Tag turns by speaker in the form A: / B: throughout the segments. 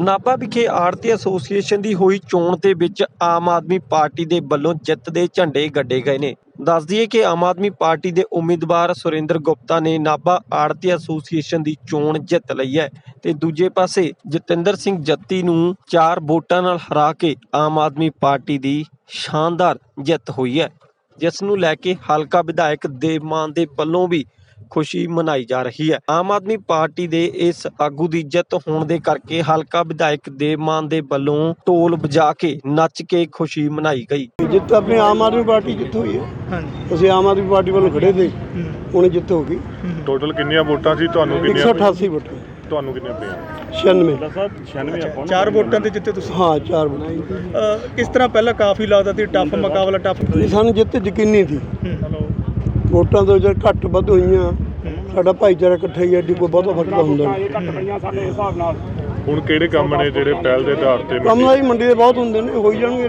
A: ਨਾਭਾ ਵਿਖੇ ਆੜਤੀ ਐਸੋਸੀਏਸ਼ਨ ਦੀ ਹੋਈ ਚੋਣ ਦੇ ਵਿੱਚ ਆਮ ਆਦਮੀ ਪਾਰਟੀ ਦੇ ਵੱਲੋਂ ਜਿੱਤ ਦੇ ਝੰਡੇ ਗੱਡੇ ਗਏ ਨੇ। ਦੱਸ ਦਈਏ ਕਿ ਆਮ ਆਦਮੀ ਪਾਰਟੀ ਦੇ ਉਮੀਦਵਾਰ ਸੁਰਿੰਦਰ ਗੁਪਤਾ ਨੇ ਨਾਭਾ ਆੜਤੀ ਐਸੋਸੀਏਸ਼ਨ ਦੀ ਚੋਣ ਜਿੱਤ ਲਈ ਹੈ ਤੇ ਦੂਜੇ ਪਾਸੇ ਜਤਿੰਦਰ ਸਿੰਘ ਜੱਤੀ ਨੂੰ 4 ਵੋਟਾਂ ਨਾਲ ਹਰਾ ਕੇ ਆਮ ਆਦਮੀ ਪਾਰਟੀ ਦੀ ਸ਼ਾਨਦਾਰ ਜਿੱਤ ਹੋਈ ਹੈ। ਜਿਸ ਨੂੰ ਲੈ ਕੇ ਹਲਕਾ ਵਿਧਾਇਕ ਦੇਵਮਾਨ ਦੇ ਵੱਲੋਂ ਵੀ ਖੁਸ਼ੀ ਮਨਾਈ ਜਾ ਰਹੀ ਹੈ। ਆਮ ਆਦਮੀ ਪਾਰਟੀ ਦੇ ਇਸ ਆਗੂ ਦੀ ਜਿੱਤ ਹੋਣ ਦੇ ਕਰਕੇ ਹਲਕਾ ਵਿਧਾਇਕ ਦੇਵਮਾਨ ਦੇ ਵੱਲੋਂ ਢੋਲ ਵਜਾ ਕੇ ਨੱਚ ਕੇ ਖੁਸ਼ੀ ਮਨਾਈ ਗਈ।
B: ਜਿੱਤ ਆਪਣੀ ਆਮ ਆਦਮੀ ਪਾਰਟੀ ਜਿੱਤ ਹੋਈ ਹੈ।
C: ਹਾਂਜੀ।
B: ਅਸੀਂ ਆਮ ਆਦਮੀ ਪਾਰਟੀ ਵੱਲੋਂ ਖੜੇ ਤੇ ਹੁਣ ਜਿੱਤ ਹੋ ਗਈ।
D: ਟੋਟਲ ਕਿੰਨੀਆਂ ਵੋਟਾਂ ਸੀ? ਤੁਹਾਨੂੰ ਕਿੰਨੀਆਂ
B: 188 ਵੋਟਾਂ।
D: ਤੁਹਾਨੂੰ ਕਿੰਨੀਆਂ ਪਈਆਂ?
B: 96
C: ਚਾਰ ਵੋਟਾਂ ਤੇ ਜਿੱਤੇ ਤੁਸੀਂ?
B: ਹਾਂ ਚਾਰ ਵੋਟਾਂ।
C: ਕਿਸ ਤਰ੍ਹਾਂ ਪਹਿਲਾਂ ਕਾਫੀ ਲੱਗਦਾ ਸੀ? ਟਫ ਮੁਕਾਬਲਾ ਟਫ?
B: ਸਾਨੂੰ ਜਿੱਤ ਯਕੀਨੀ ਸੀ। ਵੋਟਾਂ ਤੋਂ ਜਦ ਘੱਟ ਵੱਧ ਹੋਈਆਂ। ਸਾਡਾ ਭਾਈਚਾਰਾ ਇਕੱਠਾ ਹੀ ਐਡੀ ਕੋਈ ਬਹੁਤਾ ਫ਼ਰਕ ਤਾਂ ਹੁੰਦਾ ਨਹੀਂ।
D: ਹੁਣ ਕਿਹੜੇ ਕੰਮ ਨੇ ਜਿਹੜੇ ਪਹਿਲ ਦੇ ਆਧਾਰ ਤੇ
B: ਕੰਮ ਤਾਂ ਜੀ ਮੰਡੀ ਦੇ ਬਹੁਤ ਹੁੰਦੇ ਨੇ ਹੋਈ ਜਾਣਗੇ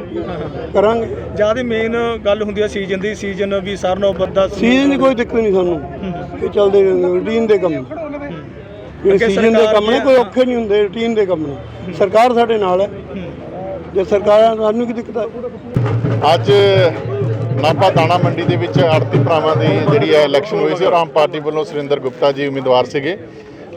B: ਕਰਾਂਗੇ।
C: ਜ਼ਿਆਦਾ ਮੇਨ ਗੱਲ ਹੁੰਦੀ ਹੈ ਸੀਜ਼ਨ ਦੀ ਸੀਜ਼ਨ ਵੀ ਸਾਰਿਆਂ ਨਾਲੋਂ ਵੱਡਾ ਸੀ।
B: ਸੀਜ਼ਨ ਦੀ ਕੋਈ ਦਿੱਕਤ ਨਹੀਂ ਸਾਨੂੰ ਇਹ ਚੱਲਦੇ ਰੂਟੀਨ ਦੇ ਕੰਮ।
C: ਅੱਗੇ
B: ਸੀਜ਼ਨ ਦੇ
C: ਸਰਕਾਰ
B: ਕੰਮ ਨੇ ਕੋਈ ਔਖੇ ਨਹੀਂ ਹੁੰਦੇ ਰੂਟੀਨ ਦੇ ਕੰਮ ਨੇ। ਸਰਕਾਰ ਸਾਡੇ ਨਾਲ ਹੈ। ਜੇ ਸਰਕਾਰ ਸਾਨੂੰ ਕੀ ਦਿੱਕਤ ਹੈ
E: ਅੱਜ ਨਾਭਾ ਦਾਣਾ ਮੰਡੀ ਦੇ ਵਿੱਚ ਆੜਤੀ ਭਰਾਵਾਂ ਦੀ ਜਿਹੜੀ ਹੈ ਇਲੈਕਸ਼ਨ ਹੋਈ ਸੀ ਔਰ ਆਮ ਪਾਰਟੀ ਵੱਲੋਂ ਸੁਰਿੰਦਰ ਗੁਪਤਾ ਜੀ ਉਮੀਦਵਾਰ ਸੀਗੇ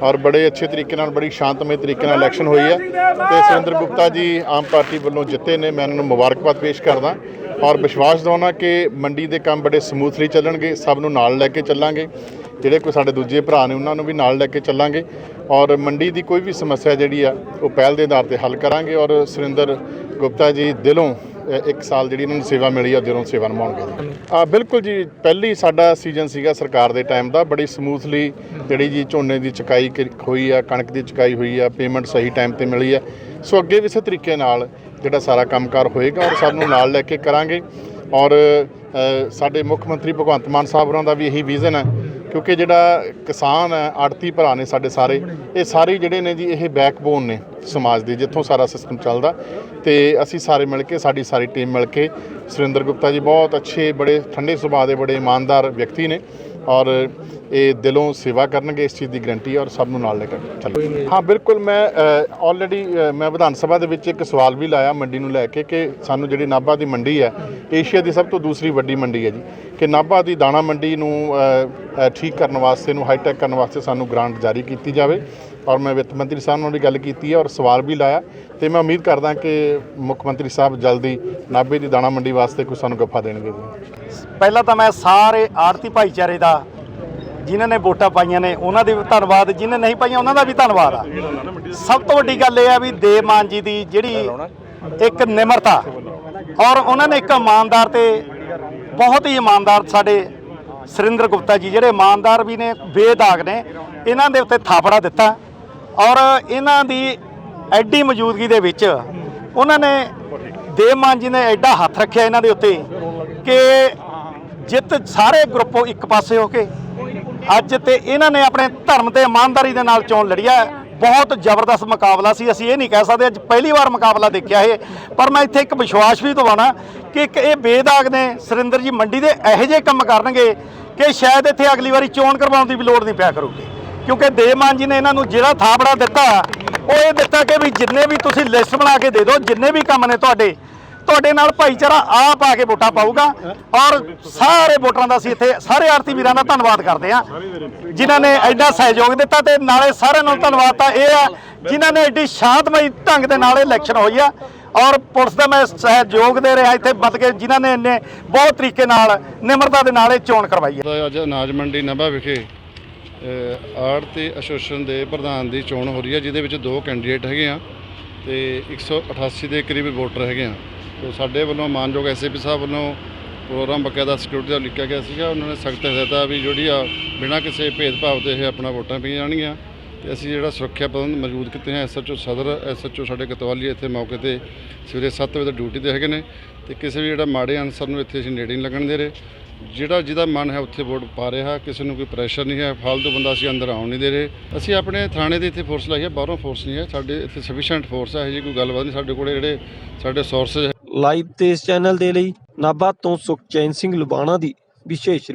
E: ਔਰ ਬੜੇ ਅੱਛੇ ਤਰੀਕੇ ਨਾਲ, ਬੜੀ ਸ਼ਾਂਤਮਈ ਤਰੀਕੇ ਨਾਲ ਇਲੈਕਸ਼ਨ ਹੋਈ ਹੈ ਤੇ ਸੁਰਿੰਦਰ ਗੁਪਤਾ ਜੀ ਆਮ ਪਾਰਟੀ ਵੱਲੋਂ ਜਿੱਤੇ ਨੇ, ਮੈਂ ਉਹਨਾਂ ਨੂੰ ਮੁਬਾਰਕਬਾਦ ਪੇਸ਼ ਕਰਦਾ ਔਰ ਵਿਸ਼ਵਾਸ ਦਿਵਾਉਣਾ ਕਿ ਮੰਡੀ ਦੇ ਕੰਮ ਬੜੇ ਸਮੂਥਲੀ ਚੱਲਣਗੇ, ਸਭ ਨੂੰ ਨਾਲ ਲੈ ਕੇ ਚੱਲਾਂਗੇ, ਜਿਹੜੇ ਕੋਈ ਸਾਡੇ ਦੂਜੇ ਭਰਾ ਨੇ ਉਹਨਾਂ ਨੂੰ ਵੀ ਨਾਲ ਲੈ ਕੇ ਚੱਲਾਂਗੇ ਔਰ ਮੰਡੀ ਦੀ ਕੋਈ ਵੀ ਸਮੱਸਿਆ ਜਿਹੜੀ ਆ, ਉਹ ਪਹਿਲ ਦੇ ਆਧਾਰ ਤੇ ਹੱਲ ਕਰਾਂਗੇ ਔਰ ਸੁਰਿੰਦਰ ਗੁਪਤਾ ਜੀ ਦਿਲੋਂ ਅ, ਇੱਕ ਸਾਲ ਜਿਹੜੀ ਇਹਨਾਂ ਨੂੰ ਸੇਵਾ ਮਿਲੀ ਆ ਦਿਲੋਂ ਸੇਵਾ ਨਿਭਾਉਣਗੇ। ਆ ਬਿਲਕੁਲ ਜੀ ਪਹਿਲੀ ਸਾਡਾ ਸੀਜ਼ਨ ਸੀਗਾ ਸਰਕਾਰ ਦੇ ਟਾਈਮ ਦਾ ਬੜੀ ਸਮੂਥਲੀ ਜਿਹੜੀ ਜੀ ਝੋਨੇ ਦੀ ਚੁਕਾਈ ਕਿ- ਹੋਈ ਆ ਕਣਕ ਦੀ ਚੁਕਾਈ ਹੋਈ ਆ ਪੇਮੈਂਟ ਸਹੀ ਟਾਈਮ ਤੇ ਮਿਲੀ ਆ। ਸੋ ਅੱਗੇ ਵੀ ਇਸੇ ਤਰੀਕੇ ਨਾਲ ਜਿਹੜਾ ਸਾਰਾ ਕੰਮਕਾਰ ਹੋਏਗਾ ਔਰ ਸਭ ਨੂੰ ਨਾਲ ਲੈ ਕੇ ਕਰਾਂਗੇ। ਔਰ ਸਾਡੇ ਮੁੱਖ ਮੰਤਰੀ ਭਗਵੰਤ ਮਾਨ ਸਾਹਿਬ ਹੋਰਾਂ ਦਾ ਵੀ ਇਹੀ ਵਿਜ਼ਨ ਹੈ ਕਿਉਂਕਿ ਜਿਹੜਾ ਕਿਸਾਨ ਹੈ ਆੜਤੀ ਭਰਾ ਨੇ ਸਾਡੇ ਸਾਰੇ, ਇਹ ਸਾਰੇ ਜਿਹੜੇ ਨੇ ਜੀ, ਇਹ ਬੈਕਬੋਨ ਨੇ ਸਮਾਜ ਦੇ, ਜਿੱਥੋਂ ਸਾਰਾ ਸਿਸਟਮ ਚੱਲਦਾ। ਤੇ ਅਸੀਂ ਸਾਰੇ ਮਿਲ ਕੇ, ਸਾਡੀ ਸਾਰੀ ਟੀਮ ਮਿਲ ਕੇ, ਸੁਰਿੰਦਰ ਗੁਪਤਾ ਜੀ ਬਹੁਤ ਅੱਛੇ, ਬੜੇ ਠੰਡੇ ਸੁਭਾਅ ਦੇ ਬੜੇ ਇਮਾਨਦਾਰ ਵਿਅਕਤੀ ਨੇ। ਔਰ ਇਹ ਦਿਲੋਂ ਸੇਵਾ ਕਰਨਗੇ ਇਸ ਚੀਜ਼ ਦੀ ਗਰੰਟੀ ਔਰ ਸਭ ਨੂੰ ਨਾਲ ਲੈ ਕੇ ਚੱਲੋ। ਹਾਂ, ਬਿਲਕੁਲ ਮੈਂ ਆਲਰੇਡੀ ਮੈਂ ਵਿਧਾਨ ਸਭਾ ਦੇ ਵਿੱਚ ਇੱਕ ਸਵਾਲ ਵੀ ਲਾਇਆ ਮੰਡੀ ਨੂੰ ਲੈ ਕੇ ਕਿ ਸਾਨੂੰ ਜਿਹੜੀ ਨਾਭਾ ਦੀ ਮੰਡੀ ਹੈ, ਏਸ਼ੀਆ ਦੀ ਸਭ ਤੋਂ ਦੂਸਰੀ ਵੱਡੀ ਮੰਡੀ ਹੈ ਜੀ, ਕਿ ਨਾਭਾ ਦੀ ਦਾਣਾ ਮੰਡੀ ਨੂੰ ਠੀਕ ਕਰਨ ਵਾਸਤੇ ਨੂੰ ਹਾਈਟੈਕ ਕਰਨ ਵਾਸਤੇ ਸਾਨੂੰ ਗ੍ਰਾਂਟ ਜਾਰੀ ਕੀਤੀ ਜਾਵੇ। ਔਰ ਮੈਂ ਵਿੱਤ ਮੰਤਰੀ ਸਾਹਿਬ ਨਾਲ ਵੀ ਗੱਲ ਕੀਤੀ ਹੈ ਔਰ ਸਵਾਲ ਵੀ ਲਾਇਆ ਤੇ ਮੈਂ ਉਮੀਦ ਕਰਦਾ ਕਿ ਮੁੱਖ ਮੰਤਰੀ ਸਾਹਿਬ ਜਲਦੀ ਨਾਭੇ ਦੀ ਦਾਣਾ ਮੰਡੀ ਵਾਸਤੇ ਕੋਈ ਸਾਨੂੰ ਗੱਫਾ ਦੇਣਗੇ ਜੀ।
F: ਪਹਿਲਾਂ ਤਾਂ ਮੈਂ ਸਾਰੇ ਆੜਤੀ ਭਾਈਚਾਰੇ ਦਾ ਜਿਨ੍ਹਾਂ ਨੇ ਵੋਟਾਂ ਪਾਈਆਂ ਨੇ, ਉਹਨਾਂ ਦੇ ਵੀ ਧੰਨਵਾਦ, ਜਿਨ੍ਹਾਂ ਨਹੀਂ ਪਾਈਆਂ, ਉਹਨਾਂ ਦਾ ਵੀ ਧੰਨਵਾਦ ਆ। ਸਭ ਤੋਂ ਵੱਡੀ ਗੱਲ ਇਹ ਆ ਵੀ ਦੇਵਮਾਨ ਜੀ ਦੀ ਜਿਹੜੀ ਇੱਕ ਨਿਮਰਤਾ ਔਰ ਉਹਨਾਂ ਨੇ ਇੱਕ ਇਮਾਨਦਾਰ ਤੇ ਬਹੁਤ ਹੀ ਇਮਾਨਦਾਰ ਸਾਡੇ ਸੁਰਿੰਦਰ ਗੁਪਤਾ ਜੀ, ਜਿਹੜੇ ਇਮਾਨਦਾਰ ਵੀ ਨੇ, ਬੇਦਾਗ ਨੇ, ਇਹਨਾਂ ਦੇ ਉੱਤੇ ਥਾਪੜਾ ਦਿੱਤਾ ਔਰ ਇਹਨਾਂ ਦੀ ਐਡੀ ਮੌਜੂਦਗੀ ਦੇ ਵਿੱਚ ਉਹਨਾਂ ਨੇ ਦੇਵਮਾਨ ਜੀ ਨੇ ਐਡਾ ਹੱਥ ਰੱਖਿਆ ਇਹਨਾਂ ਦੇ ਉੱਤੇ ਕਿ ਜਿੱਤ ਸਾਰੇ ਗਰੁੱਪੋਂ ਇੱਕ ਪਾਸੇ ਹੋ ਕੇ ਅੱਜ ਤੇ ਇਹਨਾਂ ਨੇ ਆਪਣੇ ਧਰਮ ਤੇ ਇਮਾਨਦਾਰੀ ਦੇ ਨਾਲ ਚੋਣ ਲੜੀ ਹੈ। ਬਹੁਤ ਜ਼ਬਰਦਸਤ ਮੁਕਾਬਲਾ ਸੀ। ਅਸੀਂ ਇਹ ਨਹੀਂ ਕਹਿ ਸਕਦੇ, ਅੱਜ ਪਹਿਲੀ ਵਾਰ ਮੁਕਾਬਲਾ ਦੇਖਿਆ ਇਹ। ਪਰ ਮੈਂ ਇੱਥੇ ਇੱਕ ਵਿਸ਼ਵਾਸ ਵੀ ਦਿਵਾਉਣਾ ਕਿ ਇੱਕ ਇਹ ਬੇਦਾਗ ਨੇ ਸੁਰਿੰਦਰ ਜੀ ਮੰਡੀ ਦੇ ਇਹੋ ਜਿਹੇ ਕੰਮ ਕਰਨਗੇ ਕਿ ਸ਼ਾਇਦ ਇੱਥੇ ਅਗਲੀ ਵਾਰੀ ਚੋਣ ਕਰਵਾਉਣ ਦੀ ਵੀ ਲੋੜ ਨਹੀਂ ਪਿਆ ਕਰੂਗੀ। ਕਿਉਂਕਿ ਦੇਵਮਾਨ ਜੀ ਨੇ ਇਹਨਾਂ ਨੂੰ ਜਿਹੜਾ ਥਾਪੜਾ ਦਿੱਤਾ, ਉਹ ਇਹ ਦਿੱਤਾ ਕਿ ਵੀ ਜਿੰਨੇ ਵੀ ਤੁਸੀਂ ਲਿਸਟ ਬਣਾ ਕੇ ਦੇ ਦਿਓ, ਜਿੰਨੇ ਵੀ ਕੰਮ ਨੇ ਤੁਹਾਡੇ ਤੁਹਾਡੇ ਨਾਲ ਭਾਈਚਾਰਾ ਆਪ ਆ ਕੇ ਵੋਟਾਂ ਪਾਊਗਾ ਔਰ ਸਾਰੇ ਵੋਟਰਾਂ ਦਾ ਅਸੀਂ ਇੱਥੇ, ਸਾਰੇ ਆਰਤੀ ਵੀਰਾਂ ਦਾ ਧੰਨਵਾਦ ਕਰਦੇ ਹਾਂ। ਜਿਨ੍ਹਾਂ ਨੇ ਐਡਾ ਸਹਿਯੋਗ ਦਿੱਤਾ ਤੇ ਨਾਲੇ ਸਾਰਿਆਂ ਨੂੰ ਧੰਨਵਾਦ ਤਾਂ ਇਹ ਆ, ਜਿਨ੍ਹਾਂ ਨੇ ਐਡੀ ਸ਼ਾਂਤਮਈ ਢੰਗ ਦੇ ਨਾਲ ਇਲੈਕਸ਼ਨ ਹੋਈ ਆ। ਔਰ ਪੁਲਿਸ ਦਾ ਮੈਂ ਸਹਿਯੋਗ ਦੇ ਰਿਹਾ ਇੱਥੇ ਵੱਧ ਕੇ, ਜਿਨ੍ਹਾਂ ਨੇ ਇੰਨੇ ਬਹੁਤ ਤਰੀਕੇ ਨਾਲ, ਨਿਮਰਤਾ ਦੇ ਨਾਲ ਇਹ ਚੋਣ ਕਰਵਾਈ ਹੈ।
G: ਅੱਜ ਅਨਾਜ ਮੰਡੀ ਨਾਭਾ ਵਿਖੇ ਆੜਤੀ ਐਸੋਸੀਏਸ਼ਨ ਦੇ ਪ੍ਰਧਾਨ ਦੀ ਚੋਣ ਹੋ ਰਹੀ ਹੈ, ਜਿਹਦੇ ਵਿੱਚ ਦੋ ਕੈਂਡੀਡੇਟ ਹੈਗੇ ਆ। ਤੇ 188 ਦੇ ਕਰੀਬ ਵੋਟਰ ਹੈਗੇ ਆ। ਤੇ ਸਾਡੇ ਵੱਲੋਂ ਮਾਨਯੋਗ ਐਸਏਪੀ ਸਾਹਿਬ ਵੱਲੋਂ ਪ੍ਰੋਗਰਾਮ ਬਕਾਇਦਾ ਸਿਕਿਉਰਿਟੀ ਦਾ ਲਿਖਿਆ ਗਿਆ ਸੀਗਾ। ਉਹਨਾਂ ਨੇ ਸਖਤ ਹਦਾਇਤਾਂ ਵੀ ਜਿਹੜੀ ਆ, ਬਿਨਾਂ ਕਿਸੇ ਭੇਦਭਾਵ ਦੇ ਇਹ ਆਪਣਾ ਵੋਟਾਂ ਪਈਆਂ ਜਾਣਗੀਆਂ। ਤੇ ਅਸੀਂ ਜਿਹੜਾ ਸੁਰੱਖਿਆ ਪ੍ਰਬੰਧ ਮੌਜੂਦ ਕੀਤੇ ਹਾਂ ਐਸਐਚਓ ਸਦਰ ਐਸਐਚਓ ਸਾਡੇ ਕਤਵਾਲੀ ਇੱਥੇ ਮੌਕੇ ਤੇ ਸਵੇਰੇ 7 ਵਜੇ ਤੋਂ ਡਿਊਟੀ ਤੇ ਹੈਗੇ ਨੇ। ਤੇ ਕਿਸੇ ਵੀ ਜਿਹੜਾ ਮਾੜੇ ਅਨਸਰ ਨੂੰ ਇੱਥੇ ਅਸੀਂ ਨੇੜੇ ਨਹੀਂ ਲੱਗਣ ਦੇ ਰਹੇ। ਜਿਹੜਾ ਜਿਹਦਾ ਮਨ ਹੈ ਉੱਥੇ ਵੋਟ ਪਾ ਰਿਹਾ, ਕਿਸੇ ਨੂੰ ਕੋਈ ਪ੍ਰੈਸ਼ਰ ਨਹੀਂ ਹੈ, ਫਾਲਤੂ ਬੰਦਾ ਅਸੀਂ ਅੰਦਰ ਆਉਣ ਨਹੀਂ ਦੇ ਰਹੇ। ਅਸੀਂ ਆਪਣੇ ਥਾਣੇ ਦੇ ਇੱਥੇ ਫੋਰਸ ਲਾਈ ਹੈ, ਬਾਹਰੋਂ ਫੋਰਸ ਨਹੀਂ ਹੈ। ਸਾਡੇ ਇੱਥੇ ਸਫੀਸ਼ੀਐਂਟ ਫੋਰਸ ਹੈ ਜੀ ਕੋਈ ਗੱਲਬਾਤ ਨਹੀਂ। ਸਾਡੇ ਕੋਲੇ ਜਿਹੜੇ ਸਾਡੇ ਸੋਰਸਸ
A: ਲਾਈਵ ਤੇ ਇਸ ਚੈਨਲ ਦੇ ਲਈ ਨਾਭਾ ਤੋਂ ਸੁਖਚੈਨ ਸਿੰਘ ਲੁਬਾਣਾ ਦੀ ਵਿਸ਼ੇਸ਼